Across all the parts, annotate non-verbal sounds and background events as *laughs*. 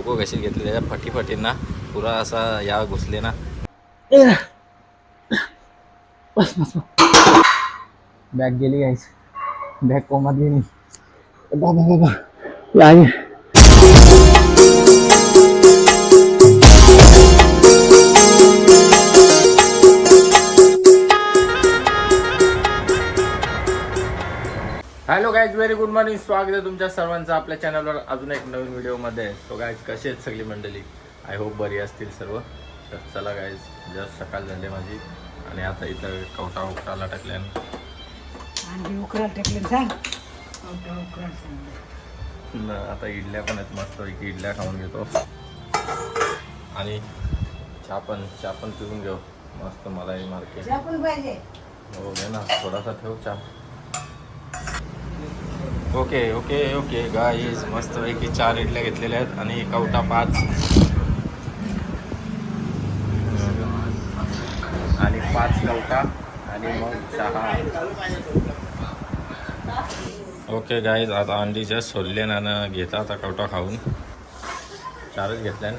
Logo कशी घेतले त्याच्या फटीफटींना पुरा असा या घुसले ना। बस बस बॅग गेली गाईस बॅग कोमात गेली. बाबा बाबा hello guys very good morning स्वागत आहे तुमच्या सर्वांचं आपल्या चॅनलवर अजून एक नवीन व्हिडिओमध्ये सो गाईज कशी आहेत सगळी मंडळी? आय होप बरी असतील सर्व. तर चला गाईज जस्ट सकाळ झाली माझी. आणि आता इथं कवटा उकटाला टाकल्यान अंडी उकरायला टाकले सांग कवटा उकरायला सांग न आता इडल्या पण आहेत मस्त पैकी इडल्या खाऊन घेतो. आणि चहा पण चहा पण पिऊन घेऊ. मस्त मलाही मार्केट. हो घे ना. थोडासा ठेव चहा. ओके ओके ओके गाईज मस्त पैकी चार इडल्या घेतलेल्या आहेत आणि कवटा पाच. आणि पाच कवटा आणि मग सहा ओके गाईज आता अंडी जस्ट सोडले ना घेता आता कवटा खाऊन. चारच घेतल्या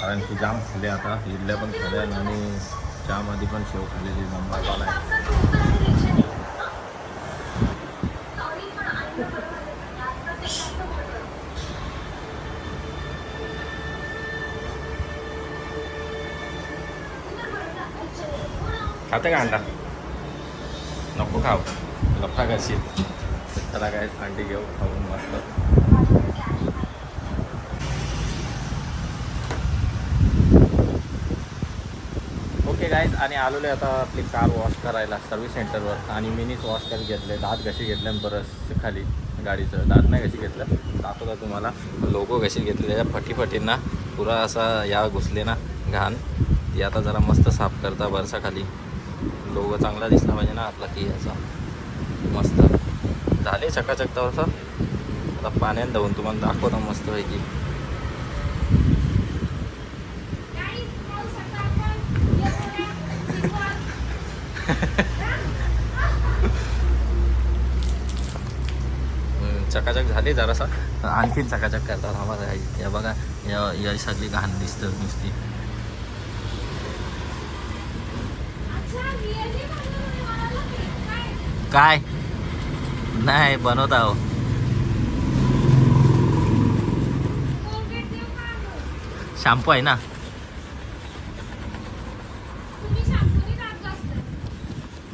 कारण की जाम खाल्ले आता. इडल्या पण खाल्या आणि चहामध्ये पण शेव खाल्लेली. नंबर आहे खाते का अंडा नको खाऊ लफा करशील तर चला काय अंडी घेऊ खाऊन मस्त ओके गाईज आणि आलेलो आता आपली कार वॉश करायला सर्व्हिस सेंटरवर आणि मिनीच वॉश करत घेतले. दात कशी घेतले बरंच खाली गाडीचं. दात नाही कशी घेतलं? दाखवता तुम्हाला. लोगो कशी घेतले त्याच्या फटीफटींना. पुरा असा या घुसले ना घाण. ती आता जरा मस्त साफ करता बरसाखाली लोगो चांगला दिसला पाहिजे ना आपला की याचा. मस्त. झाले चकाचक तर आता पाण्यात धावून तुम्हाला दाखवतो मस्त पैकी चकाचक झाली जरासा. आणखीन चकाचक करतात आम्हाला. या बघा या या सगळी घाण दिसतं नुसती. काय? नाही बनवत आहो. शॅम्पू आहे ना?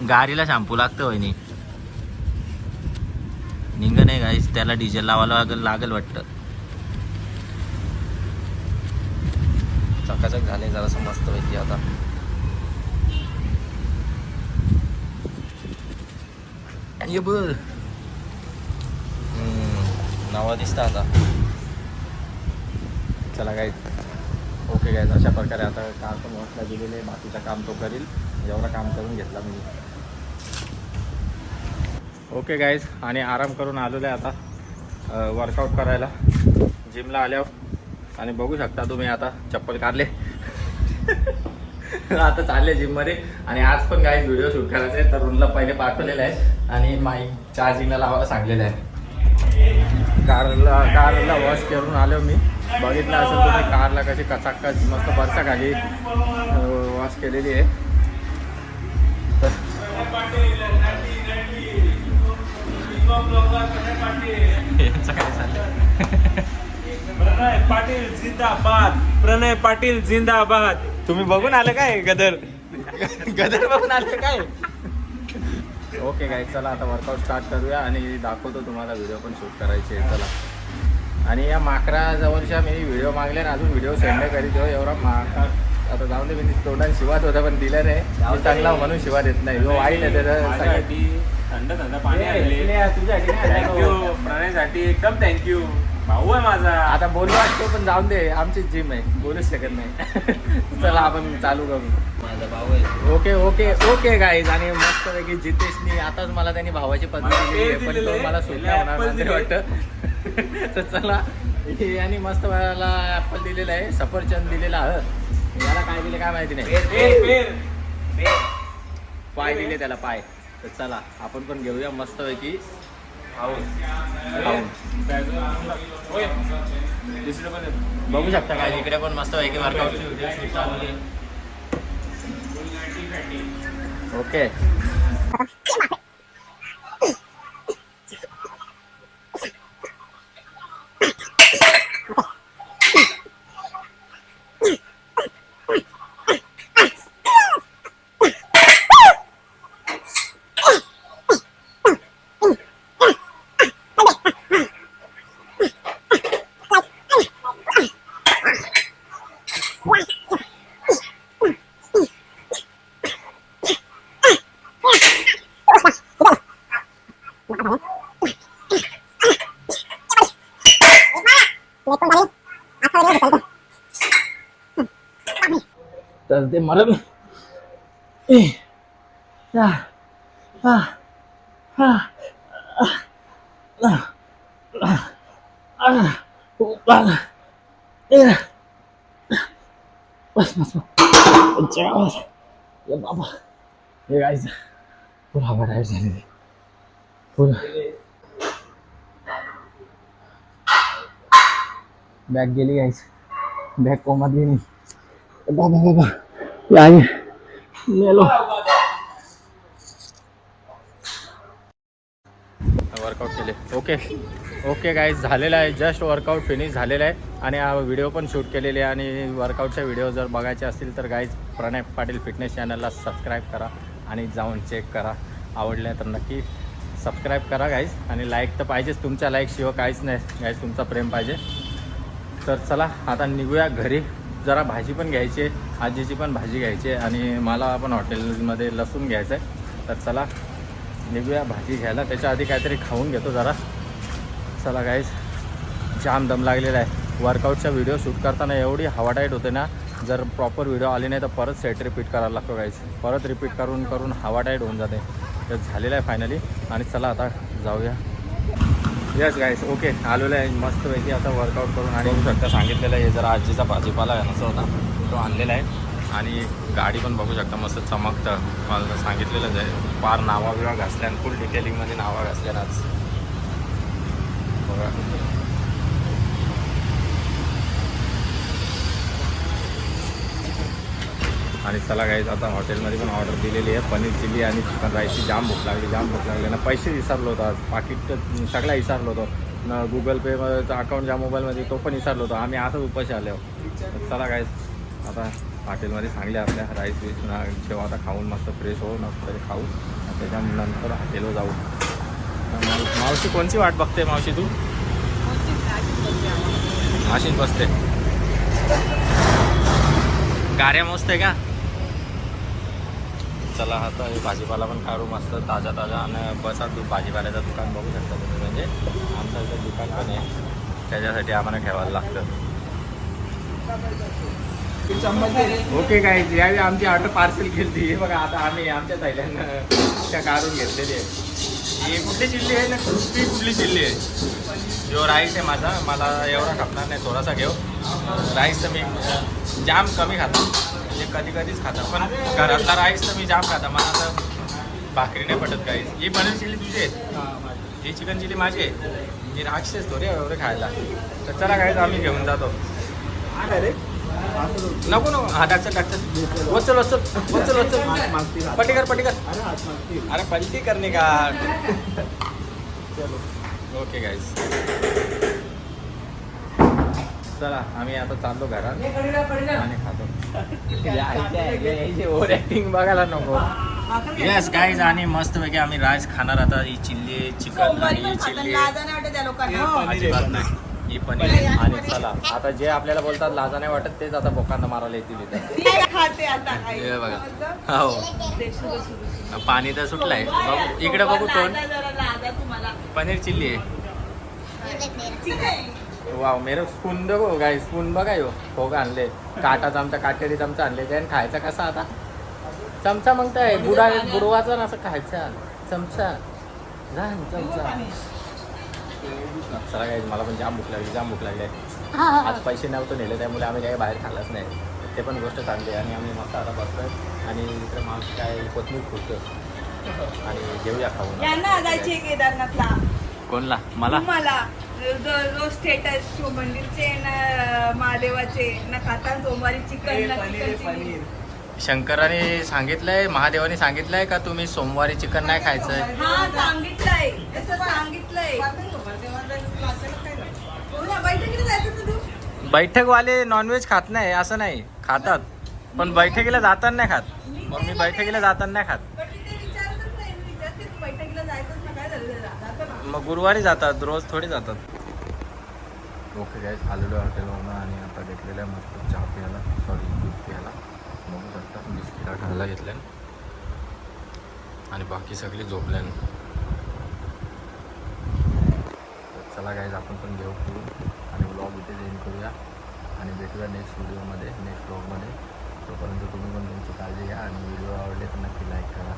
गाडीला शॅम्पू लागतं वहिनी. निंग नाही गाईस त्याला डिझेल लावायला लागेल लागेल वाटतं. चकाचक झाले जरासं मस्त पैकी आता. ये बर नावा दिसतं आता चला काय ओके काय अशा प्रकारे आता कार पण वॉशला दिलेले आहे बाकीचं काम तो करील एवढं काम करून घेतला मी ओके गाईज आणि आराम करून आलेलो आहे आता वर्कआउट करायला जिमला आल्यावर आणि बघू शकता तुम्ही आता चप्पल काढले *laughs* आता चालले जिममध्ये आणि आज पण काही व्हिडिओ शूट करायचे आहे तर पहिले पाठवलेले आहे आणि माईक चार्जिंगला लावायला सांगलेलं आहे कारला कारला वॉश करून आलो मी. बघितलं असेल तुम्ही कारला कशी कचाकच मस्त बरसा खाली वॉश केलेली आहे. तर काय *laughs* प्रणय पाटील जिंदाबाद. प्रणय पाटील जिंदाबाद. तुम्ही बघून आले काय गदर? गदर बघून आले काय? ओके काय चला आता वर्कआउट स्टार्ट करूया आणि दाखवतो तुम्हाला व्हिडिओ पण शूट करायचे चला. आणि या माकरा जवळच्या मी व्हिडिओ मागले आणि अजून व्हिडिओ सेंड करीत. हो एवढा माका आता जाऊन दे मी तोंडाने शिवात होता पण दिलं नाही मी चांगला म्हणून शिवा देत नाही. जो वाईट आहे त्याचं थंड थंड पाणी तुझ्यासाठी. प्रणयसाठी एकदम थँक्यू भाऊ आहे माझा. आता बोलू वाटतो पण जाऊन दे. आमची जिम आहे. बोलूच शकत नाही. *laughs* चला आपण चालू करू. माझा भाऊ आहे. ओके ओके ओके गाईज आणि मस्त पैकी जितेशनी आताच मला त्यांनी भावाची पदवी मला दिलेली आहे, ते पण तो मला होणार दिले. वाटतं. *laughs* तर चला. हे आणि मस्त मला ऍपल दिलेलं आहे. सफरचंद दिलेला आहे याला काय दिले काय माहिती नाही. पाय दिले त्याला पाय. तर चला आपण पण घेऊया मस्त बघू शकता काय. इकडे पण मस्त पैकी वर्कआउटची व्हिडिओ शूट चालू आहे. ओके तर ते मरल ए आ आ आ आ आ आ ए बस बस बस ये बाबा हे गायचं फुल हवा टायर झालेली फुल बॅग गेली गायचं बॅग कोमात गेली बाबा बाबा ये आगे मेलो वर्कआउट केले. ओके ओके गाईज झालेलं आहे. जस्ट वर्कआउट फिनिश झालेलं आहे. आणि हा व्हिडिओ पण शूट केलेले आहे. आणि वर्कआउटच्या व्हिडिओ जर बघायचे असतील तर गाईज प्रणय पाटील फिटनेस चॅनलला सबस्क्राईब करा. आणि जाऊन चेक करा. आवडल्या तर नक्की सबस्क्राईब करा गाईज आणि लाईक तर पाहिजेच. तुमच्या लाईकशिवाय काहीच नाही. गाईज तुमचा प्रेम पाहिजे. तर चला आता निघूया घरी. जरा भाजी पण घ्यायची आहे आजीची पण भाजी घ्यायची आहे आणि मला पण हॉटेलमध्ये लसूण घ्यायचं आहे. तर चला निघूया भाजी घ्यायला. त्याच्या आधी काहीतरी खाऊन घेतो जरा. चला गाईज जाम दम लागलेला आहे. वर्कआउटचा व्हिडिओ शूट करताना एवढी हवा टाईट होते ना जर प्रॉपर व्हिडिओ आली नाही तर परत सेट रिपीट करायला लागतो गाईज परत रिपीट करून करून हवा टाईट होऊन जाते. तर झालेलं आहे फायनली आणि चला आता जाऊया. यस गाईस ओके आलेलं आहे. मस्तपैकी आता वर्कआउट करून आणि शकता सांगितलेलं आहे जरा आजीचा भाजीपाला घालायचा होता. तो आणलेला आहे. आणि गाडी पण बघू शकता मस्त चमकतं. मला सांगितलेलंच आहे. फार नावा बिवा घासल्या आणि फुल डिटेलिंगमध्ये नावा घासल्या आज. बघा. आणि चला गाईज आता हॉटेलमध्ये पण ऑर्डर दिलेली आहे. पनीर चिली आणि चिकन राईसची जाम भूक लागली जाम भूक लागली. ना पैसे विसरलो होतो आज. पाकिट सगळा विसरलो होतो. ना गुगल पेचा अकाउंट ज्या मोबाईलमध्ये तो पण विसरलो होतो. आम्ही असंच उपाशी आलो. चला गाईज आता हॉटेलमध्ये सांगले आपल्या राईस बीस ना जेव्हा आता खाऊन मस्त फ्रेश होऊ मस्त तरी खाऊ. त्याच्यानंतर हॉटेलवर जाऊ. मावशी कोणची वाट बघते मावशी तू? माशीन बसते. गाऱ्या मस्त आहे का? चला हा तर भाजीपाला पण काढू मस्त ताजा ताजा. आणि बसा तू भाजीपाल्याचं दुकान बघू शकता तुम्ही. म्हणजे आमचं इथं दुकान पण आहे. त्याच्यासाठी आम्हाला ठेवायला लागतं. ओके काय यावेळी आमची ऑर्डर पार्सल केली हे बघा आता आम्ही आमच्या ताईल्यानं त्या काढून घेतलेली आहे. ही कुठली चिल्ली आहे ना? क्रिस्पी कुठली चिल्ली आहे? जो राईस आहे माझा. मला एवढा खपणार नाही. थोडासा घेऊ. राईस तर मी जाम कमी खातो. म्हणजे कधी कधीच खातो. पण घरातला राईस तर मी जाम खाता. मला तर भाकरी नाही पटत काही ही पनीर चिल्ली तुझी आहे? ही चिकन चिल्ली माझी आहे? ही राक्षस थोडी आहे एवढे खायला. तर चला काय आम्ही घेऊन जातो. नको नको. हा टाकचं टाकचं वचल वचल वचल वचल पटीकर पटीकर अरे पलटी करणे का? *laughs* ओके गाईज चला आम्ही आता चाललो घरात. आणि खातो. *laughs* ओव्हर ऍक्टिंग बघायला नको. येस गाईज आणि मस्त पैकी आम्ही राईस खाणार आता. ही चिल्ली चिकन आणि ही चिल्ली. अजिबात नाही. ही पनीर आणि चला आता जे आपल्याला बोलतात लाजा नाही वाटत तेच आता बोकांना मारायला येतील इथे. खाते आता. हे बघा. हो पाणी तर सुटलंय. बघू इकडे बघू तोंड. पनीर चिल्ली आहे. वाव मेरे स्पून बघू काय स्पून बघा यो. हो का आणले. काटा चमचा काटेरी चमचा आणले. त्याने खायचा कसा आता? चमचा मग काय बुडा बुडवाचा ना असं खायचा. चमचा. जा चमचा. चला काय मला पण जाम भूक लागली जाम भूक लागली. आहे. आज पैसे नव्हतं नेले त्यामुळे आम्ही काही बाहेर खाल्लंच नाही. ते पण गोष्ट चांगली आणि आम्ही मस्त आता बसतोय. आणि इकडे माणूस काय कोथमीर खुलतो *laughs* आणि घेऊया खाऊन. केदारनाथला. कोणला? मला? मला. रोज स्टेटस शिव मंदिरचे ना महादेवाचे ना खाता सोमवारी चिकन ना चिकन शंकराने सांगितलंय महादेवाने सांगितलंय का तुम्ही सोमवारी चिकन नाही खायचंय हा सांगितलंय. तसं सांगितलंय. हो ना, बैठकीला जायचं होतं तू? बैठकवाले नॉनव्हेज खात नाही असं नाही. खातात. पण बैठकीला जाताना नाही खात. मग मी बैठकीला जाताना नाही खात पण तिथे विचारतच नाही मी विचारते तू बैठकीला जायचंच ना काय झालं त्याला? जातो ना मग गुरुवारी जातात रोज थोडी जातात. ओके गाईज आलेलो आहे हॉटेलवरून आणि आता घेतलेलं आहे मस्त चहा प्यायला. सॉरी दूध प्यायला. बघू शकता बिस्किट खायला घेतल्या आणि बाकी सगळी झोपल्यान. चला गाईज आपण पण घेऊ फिरून आणि ब्लॉग इथे जॉईन करूया. आणि भेटूया नेक्स्ट व्हिडिओमध्ये नेक्स्ट ब्लॉगमध्ये तोपर्यंत तुम्ही पण तुमची काळजी घ्या आणि व्हिडिओ आवडले तर नक्की लाईक करा.